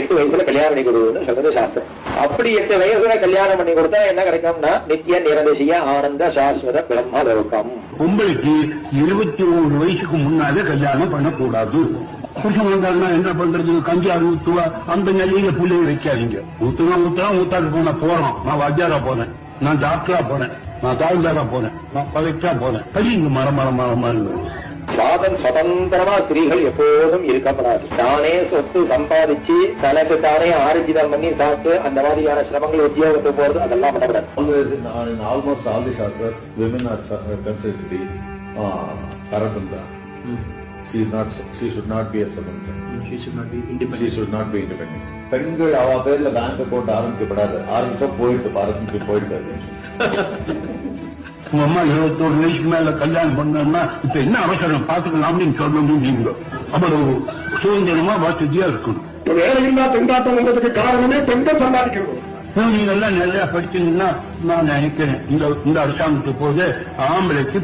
எட்டு வயசுல கல்யாணம் பண்ணி கொடுன்னு சொல்றது சாஸ்திரம். அப்படி எட்டு வயசுல கல்யாணம் பண்ணி கொடுத்தா என்ன கிடைக்கும்னா நித்திய நிரதிசிய ஆனந்த சாஸ்வத பிரம்ம லோகம். உங்களுக்கு இருபத்தி ஒரு வயசுக்கு முன்னாலே கல்யாணம் பண்ணக்கூடாது. புருஷன் வந்தாருன்னா என்ன பண்றது? கஞ்சாறு ஊத்துவா அந்த நிலையில புள்ளைய வைக்காதீங்க. ஊத்துனா ஊத்துனா ஊத்தாக்கு போன போறோம் நான் வாத்தியாரா போனேன். நான் டாக்டரா போனேன். நான் தாழ்ந்தாரா போனேன். நான் பழைக்கா போனேன். படிங்க மரம் மரம் மரம் மரம். சாதன் சுதந்திரமா ஸ்திரீகள் எப்போதும் இருக்கப்படாது தானே சொத்து சம்பாதிச்சு தனக்கு தானே ஆர்ஜிதம் பண்ணி சாப்பிட்டு அந்த மாதிரியான சிரமங்கள் உத்தியோகத்துக்கு போறது அதெல்லாம் பண்ணக்கூடாது Always in, in almost all the shastras, women are su- uh, considered to be uh, paratantra. She is not. She should not be a swatantra. She should not be She independent. should not be independent. பெண்கள் அவ பேர்ல bank account ஆரம்பிக்கப்படாது ஆரம்பிச்சா போயிட்டு பாரதத்துக்கு போயிட்டு உங்க அம்மா இருபத்தோரு வயசுக்கு மேல கல்யாணம் பண்ணா இப்ப என்ன அவசரம்? பாத்துக்கலாம் அப்படின்னு சொல்லணும் நீங்க. அவ்வளவு சுதந்திரமா வசதியா இருக்கணும். வேலையில்லா திண்டாட்டம் வந்ததுக்கு காரணமே பெண்கள் சம்பாதிக்கிறது. நீங்க எல்லாம் நிறைய படிச்சீங்கன்னா நான் நினைக்கிறேன். இந்த இந்த அரசாங்கத்துக்கு போது ஆம்பளைக்கு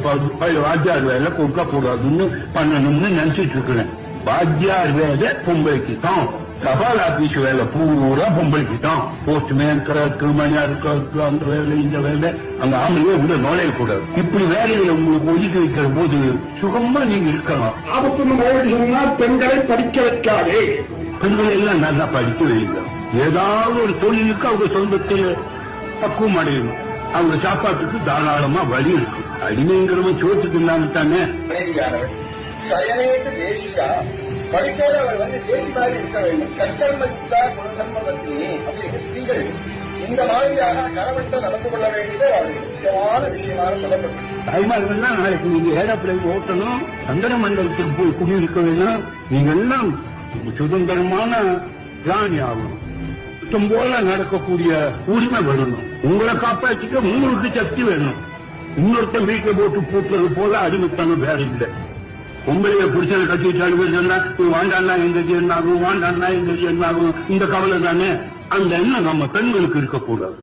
வாத்தியார் வேலை கொடுக்க கூடாதுன்னு பண்ணணும்னு நினைச்சிட்டு இருக்கிறேன். வாத்தியார் வேலை பொம்பளைக்கு தான் தபால் ஆபீஸ் வேலை பூரா பொம்பளைக்கு தான் போஸ்ட்மேன் கிரக்கு மணியார் கிரக்கு அந்த வேலை இந்த வேலை. அங்க ஆம்பளையே உள்ள நுழைய கூடாது. இப்படி வேலைகளை உங்களுக்கு ஒதுக்கி வைக்கிற போது சுகமா நீங்க இருக்கலாம். ஆபத்துன்னு மோடி சொன்னால் பெண்களை படிக்க வைக்காதே. பெண்களை எல்லாம் நல்லா படிக்க வைங்க ஏதாவது ஒரு தொழிலுக்கு அவங்க சொந்தத்தில் பக்குவம் அடையணும். அவங்க சாப்பாட்டுக்கு தாராளமா வழி இருக்கு அடிமைங்கிறவன் சோத்துக்கு இல்லாம தானே? சயனேத்து தேசியா. படிப்போடு அவள் வந்து தேசி மாதிரி இருக்க வேண்டும். கற்கர்ம யுக்தா குணதர்ம பத்னி அப்படிங்கிற ஸ்திரீகள் இந்த மாதிரியாக கணவன்கிட்ட நடந்து கொள்ள வேண்டியது அவருக்கு முக்கியமான விஷயமாக சொல்லப்பட்டது. தாய்மார்கள்லாம் நாளைக்கு நீங்க ஏரோப்ளைன் ஓட்டணும். சந்திர மண்டலத்துக்கு போய் குடியிருக்க வேணும். நீங்க எல்லாம் சுதந்திரமான பிராணி ஆகணும். இஷ்டம் போல நடக்கக்கூடிய உரிமை வேணும். உங்களை காப்பாற்றிக்க உங்களுக்கு சக்தி வேணும். இன்னொருத்தன் வீட்டை போட்டு பூட்டுறது போல அடிமைத்தனம் வேற இல்லை. பொம்பளைய புருஷனை போய் சொன்னா வாண்டாண்ணா எங்க என்ன ஆகும் வாண்டாண்டா எங்க என்ன ஆகும். இந்த கவலை தானே? அந்த எண்ணம் நம்ம பெண்களுக்கு இருக்கக்கூடாது.